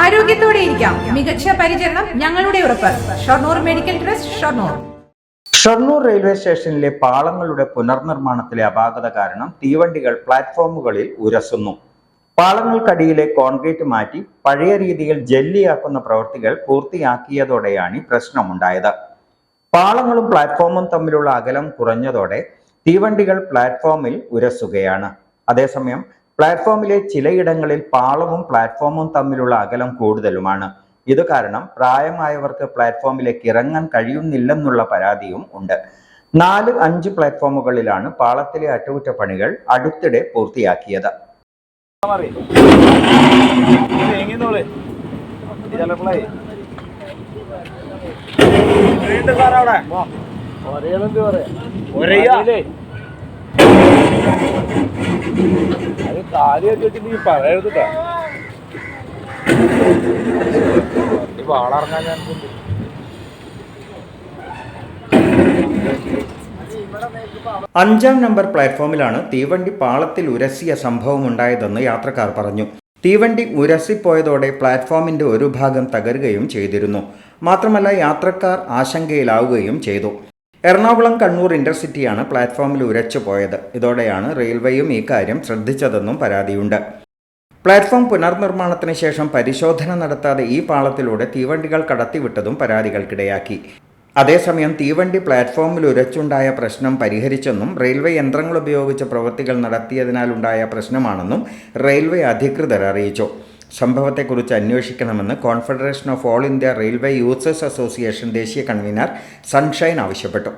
ആരോഗ്യത്തോടെ ഇരിക്കാം. മികച്ച പരിചരണം ഞങ്ങളുടെ ഉറപ്പ്. Shoranur medical trust Shoranur. Shoranur railway സ്റ്റേഷനിലെ പാളങ്ങളുടെ പുനർനിർമ്മാണത്തിലെ അപാകത കാരണം തീവണ്ടികൾ പ്ലാറ്റ്ഫോമുകളിൽ ഉരസുന്നു. പാളങ്ങൾക്കടിയിലെ കോൺക്രീറ്റ് മാറ്റി പഴയ രീതിയിൽ ജെല്ലിയാക്കുന്ന പ്രവൃത്തികൾ പൂർത്തിയാക്കിയതോടെയാണ് പ്രശ്നമുണ്ടായത്. പാളങ്ങളും പ്ലാറ്റ്ഫോമും തമ്മിലുള്ള അകലം കുറഞ്ഞതോടെ തീവണ്ടികൾ പ്ലാറ്റ്ഫോമിൽ ഉരസുകയാണ്. അതേസമയം പ്ലാറ്റ്ഫോമിലെ ചിലയിടങ്ങളിൽ പാളവും പ്ലാറ്റ്ഫോമും തമ്മിലുള്ള അകലം കൂടുതലുമാണ്. ഇത് കാരണം പ്രായമായവർക്ക് പ്ലാറ്റ്ഫോമിലേക്ക് ഇറങ്ങാൻ കഴിയുന്നില്ലെന്നുള്ള പരാതിയും ഉണ്ട്. നാല് അഞ്ച് പ്ലാറ്റ്ഫോമുകളിലാണ് പാളത്തിലെ അറ്റകുറ്റപ്പണികൾ അടുത്തിടെ പൂർത്തിയാക്കിയത്. മാറി വെച്ചിട്ട് നീ പറയരുത് വാളറങ്ങാൻ ചാൻസ് ഉണ്ട്. അഞ്ചാം നമ്പർ പ്ലാറ്റ്ഫോമിലാണ് തീവണ്ടി പാളത്തിൽ ഉരസിയ സംഭവമുണ്ടായതെന്ന് യാത്രക്കാർ പറഞ്ഞു. തീവണ്ടി ഉരസിപ്പോയതോടെ പ്ലാറ്റ്ഫോമിന്റെ ഒരു ഭാഗം തകരുകയും ചെയ്തിരുന്നു. മാത്രമല്ല യാത്രക്കാർ ആശങ്കയിലാവുകയും ചെയ്തു. എറണാകുളം കണ്ണൂർ ഇന്റർസിറ്റിയാണ് പ്ലാറ്റ്ഫോമിൽ ഉരച്ചു പോയത്. ഇതോടെയാണ് റെയിൽവേയും ഈ കാര്യം ശ്രദ്ധിച്ചതെന്നും പരാതിയുണ്ട്. പ്ലാറ്റ്ഫോം പുനർനിർമ്മാണത്തിന് ശേഷം പരിശോധന നടത്താതെ ഈ പാളത്തിലൂടെ തീവണ്ടികൾ കടത്തിവിട്ടതും പരാതികൾക്കിടയാക്കി. അതേസമയം തീവണ്ടി പ്ലാറ്റ്ഫോമിൽ ഉരച്ചുണ്ടായ പ്രശ്നം പരിഹരിച്ചെന്നും റെയിൽവേ യന്ത്രങ്ങൾ ഉപയോഗിച്ച് പ്രവൃത്തികൾ നടത്തിയതിനാലുണ്ടായ പ്രശ്നമാണെന്നും റെയിൽവേ അധികൃതർ അറിയിച്ചു. സംഭവത്തെക്കുറിച്ച് അന്വേഷിക്കണമെന്ന് confederation of all India railway users association ദേശീയ കൺവീനർ സൺഷൈൻ ആവശ്യപ്പെട്ടു.